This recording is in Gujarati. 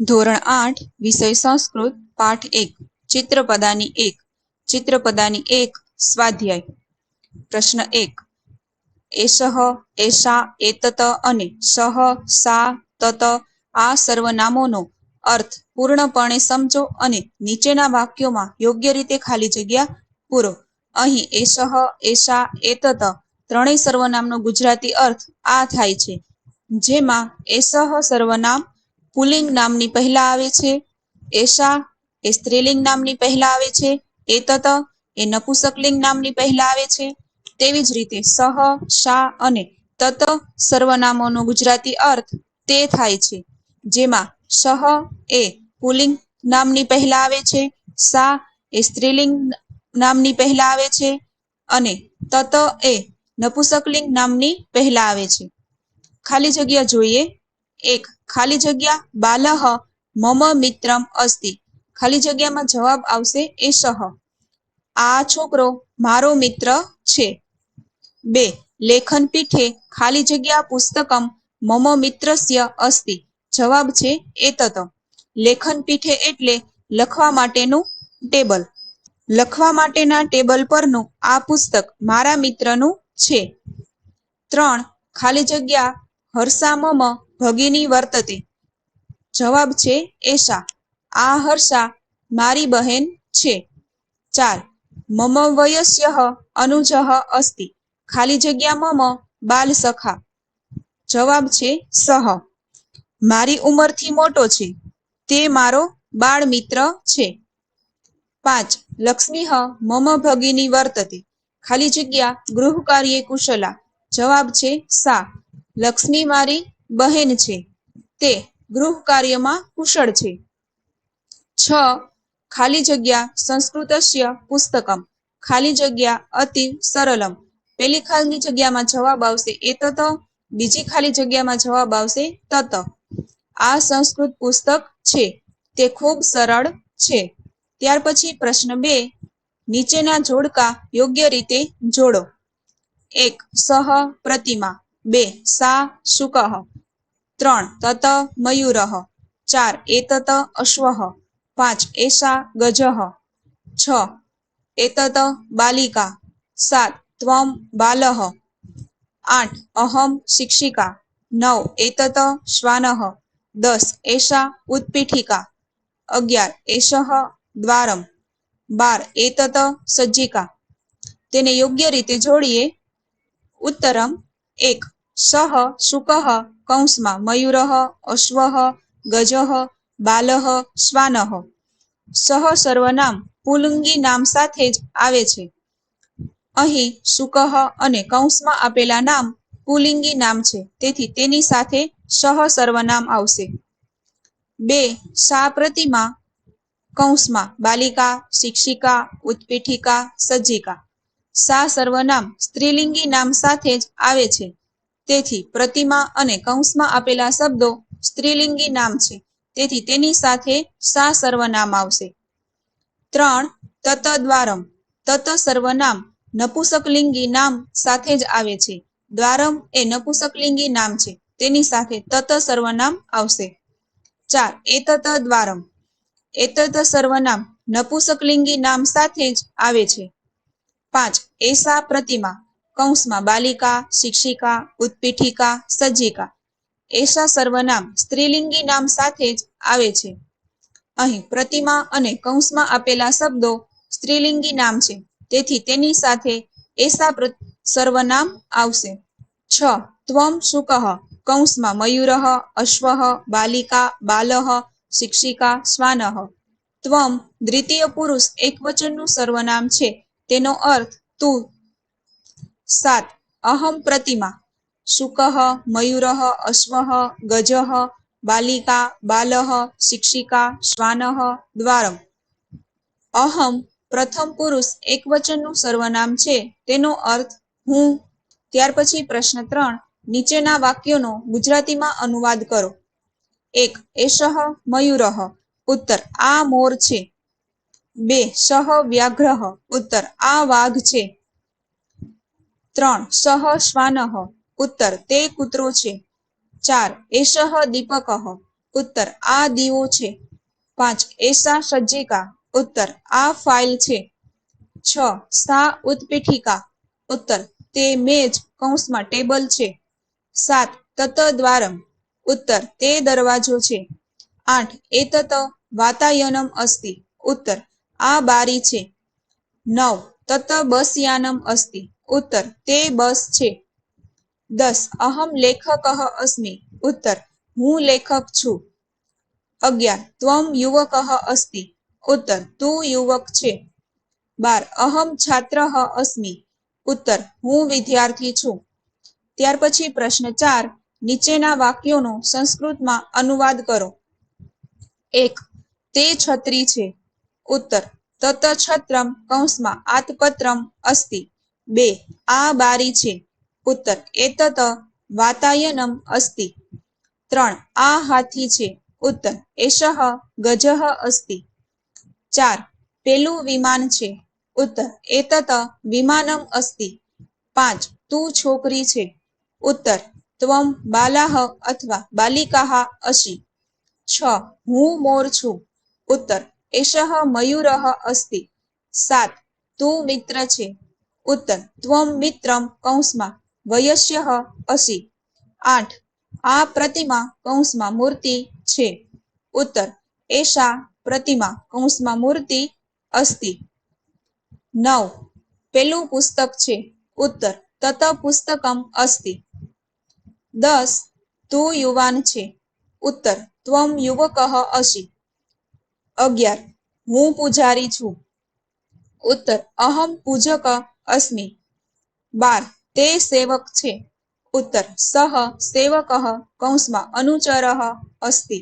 ધોરણ આઠ, વિષય સંસ્કૃત, પાઠ એક, ચિત્રપદાની એક ચિત્રપદાની એક, સ્વાધ્યાય. પ્રશ્ન એક. એષઃ એષા એતત અને સહ, સા, તત આ સર્વનામોનો અર્થ પૂર્ણપણે સમજો અને નીચેના વાક્યોમાં યોગ્ય રીતે ખાલી જગ્યા પૂરો. અહીં એષઃ એષા એતત ત્રણેય સર્વનામનો ગુજરાતી અર્થ આ થાય છે. જેમાં એષઃ સર્વનામ પુલ્લિંગ નામની પહેલા આવે છે, એશા એ સ્ત્રીલિંગ નામની પહેલા આવે છે એતત એ નપુસકલિંગ નામની પહેલા આવે છે. તેવી જ રીતે સહ, શા અને તત સર્વનામોનો ગુજરાતી અર્થ તે થાય છે, જેમાં સહ એ પુલિંગ નામની પહેલા આવે છે સા એ સ્ત્રીલિંગ નામની પહેલા આવે છે અને તત એ નપુસકલિંગ નામની પહેલા આવે છે. ખાલી જગ્યા જોઈએ એક. ખાલી જગ્યા? બાલહ. મમ મિત્રમ અસ્તિ. ખાલી જગ્યામાં જવાબ આવશે એષઃ આ છોકરો મારો મિત્ર છે. બે. લેખન પીઠે ખાલી જગ્યા પુસ્તકમ મમ મિત્રસ્ય અસ્તિ. જવાબ છે એતત લેખન પીઠે એટલે લખવા માટેનું ટેબલ. લખવા માટેના ટેબલ પરનું આ પુસ્તક મારા મિત્રનું છે. ત્રણ. ખાલી જગ્યા હર્ષા મમ ભગિની વર્તતે જવાબ છે એશા. આ હર્ષા મારી બહેન છે. ચાર. મમ વયસ્ય અનુજહ અસ્તિ. ખાલી જગ્યા મમ બાલ સખા. જવાબ છે સહ. મારી ઉંમરથી મોટો છે. તે મારો બાળ મિત્ર છે. પાંચ. લક્ષ્મી મમ ભગીની વર્તતે ખાલી જગ્યા ગૃહ કાર્ય કુશલા. જવાબ છે સા. લક્ષ્મી મારી બહેન છે. તે ગૃહ કાર્યમાં કુશળ છે. છ. ખાલી જગ્યા સંસ્કૃતસ્ય પુસ્તકમ. ખાલી જગ્યા અતિ સરલમ. પેલી ખાલી જગ્યામાં જવાબ આવશે એતત બીજી ખાલી જગ્યામાં જવાબ આવશે તત. આ સંસ્કૃત પુસ્તક છે. તે ખૂબ સરળ છે. ત્યાર પછી પ્રશ્ન બે. નીચેના જોડકા યોગ્ય રીતે જોડો. એક, સહ, પ્રતિમા. બે, સા, શુક. ત્રણ, તત મયુર. ચાર, એતત અશ્વ. પાંચ એશા ગજ. છ, એતત બાલિકા. સાત, ત્વમ બાલઃ. આઠ, અહમ શિક્ષિકા. નવ, એતત શ્વાન. દસ એશા ઉત્પીઠિકા. અગિયાર, એષઃ દ્વારમ. બાર, એતત સજ્જિકા. તેને યોગ્ય રીતે જોડીએ. ઉત્તરમ એક સહ શુક કૌંસમાં મયુર અશ્વ ગજ બાલહ શ્વાન સહ સર્વનામ પુલિંગી નામ સાથે જ આવે છે. અહીં શુક અને કૌંસમાં આપેલા નામ પુલિંગી નામ છે. તેથી તેની સાથે સહ સર્વનામ આવશે. બે સા પ્રતિમા કૌંસમાં બાલિકા, શિક્ષિકા, ઉત્પીઠિકા, સજ્જિકા. સા સર્વનામ સ્ત્રીલિંગી નામ સાથે જ આવે છે. તેથી પ્રતિમા અને કૌંસમાં આપેલા શબ્દો સ્ત્રીલિંગી નામ છે. તેથી તેની સાથે સા સર્વનામ આવશે. ત્રણ તત દ્વારમ તત સર્વનામ નપુસકલિંગી નામ સાથે જ આવે છે. દ્વારમ એ નપુસકલિંગી નામ છે. તેની સાથે તત સર્વનામ આવશે. ચાર એતત દ્વારમ એતત સર્વનામ નપુસકલિંગી નામ સાથે જ આવે છે. પાંચ, એસા પ્રતિમા. કૌંસમાં બાલિકા, શિક્ષિકા, ઉત્પીઠિકા, સજ્જિકા. એશા સર્વનામ સ્ત્રીલિંગી નામ સાથે જ આવે છે. અહીં પ્રતિમા અને કૌંસમાં આપેલા શબ્દો સ્ત્રીલિંગી નામ છે. તેથી તેની સાથે એસા સર્વનામ આવશે. છ. ત્વમ શુકહ કૌંસમાં મયુરહ અશ્વહ બાલિકા બાલહ શિક્ષિકા શ્વાનહ ત્વમ દ્વિતીય પુરુષ એકવચનનું સર્વનામ છે. તેનો અર્થ તું સાત. અહમ પ્રતિમા. શુક મયુર, અશ્વ, ગજ, બાલિકા બાલહ શિક્ષિકા, શ્વાન, દ્વારમ. અહમ પ્રથમ પુરુષ એકવચનનું સર્વનામ છે. તેનો અર્થ હું. ત્યાર પછી પ્રશ્ન ત્રણ. નીચેના વાક્યોનો ગુજરાતીમાં અનુવાદ કરો. એક એશહ મયુરહ ઉત્તર, આ મોર છે. બે, સહ, વ્યાઘ્ર. ઉત્તર, આ વાઘ છે. ત્રણ સહ શ્વાન. ઉત્તર, તે કૂતરો છે. ચાર એષહ દીપક. ઉત્તર, આ દીવો છે. પાંચ એસા સજ્જિકા. ઉત્તર, આ ફાઇલ છે. છ, સા ઉત્પીઠિકા. ઉત્તર, તે મેજ કૌંસમાં ટેબલ છે. સાત, તત દ્વારમ. ઉત્તર, તે દરવાજો છે. આઠ, એતત વાતાયનમ અસ્તિ. ઉત્તર, આ બારી છે. નવ, તત બસયાનમ અસ્તિ. ઉત્તર, તે બસ છે. દસ, અહમ લેખક અસ્મિ. ઉત્તર, હું લેખક છું. અગિયાર, ત્વમ યુવક અસ્તિ ઉત્તર, તું યુવક છે. બાર, અહમ છાત્ર અસ્મિ. ઉત્તર, હું વિદ્યાર્થી છું. ત્યાર પછી પ્રશ્ન ચાર, નીચેના વાક્યોનો સંસ્કૃતમાં અનુવાદ કરો. એક, તે છત્રી છે. ઉત્તર, તત છત્રમ કૌંસમાં આતપત્રમ અસ્તિ. બે. આ બારી છે. ઉત્તર. એતત વાતાયનમ અસ્તિ. ત્રણ. આ હાથી છે. ઉત્તર. એષઃ ગજહ અસ્તિ. ચાર. પેલું વિમાન છે. ઉત્તર. એતત વિમાનમ અસ્તિ. પાંચ. તું છોકરી છે. ઉત્તર. ત્વમ બાલાહ અથવા બાલિકાહ અશી છ. હું મોર છું. ઉત્તર. એષઃ મયુરહ અસ્તિ. સાત. તું મિત્ર છે. ઉત્તર ત્વમ મિત્રમ કૌંસમાં. વયસ્ય અસી. આઠ. આ પ્રતિમા કૌંસમાં મૂર્તિ છે. ઉત્તર. એષા પ્રતિમા કૌંસમાં મૂર્તિ અસ્તિ. નવ. પેલું પુસ્તક છે. ઉત્તર. તત પુસ્તકમ અસ્તિ. દસ. તું યુવાન છે. ઉત્તર. ત્વમ યુવક અસી. અગિયાર. હું પૂજારી છું. ઉત્તર અહમ પૂજક અસ્મિ. બાર તે સેવક છે. ઉત્તર સહ સેવક કૌંસમાં અનુચર અસ્તિ.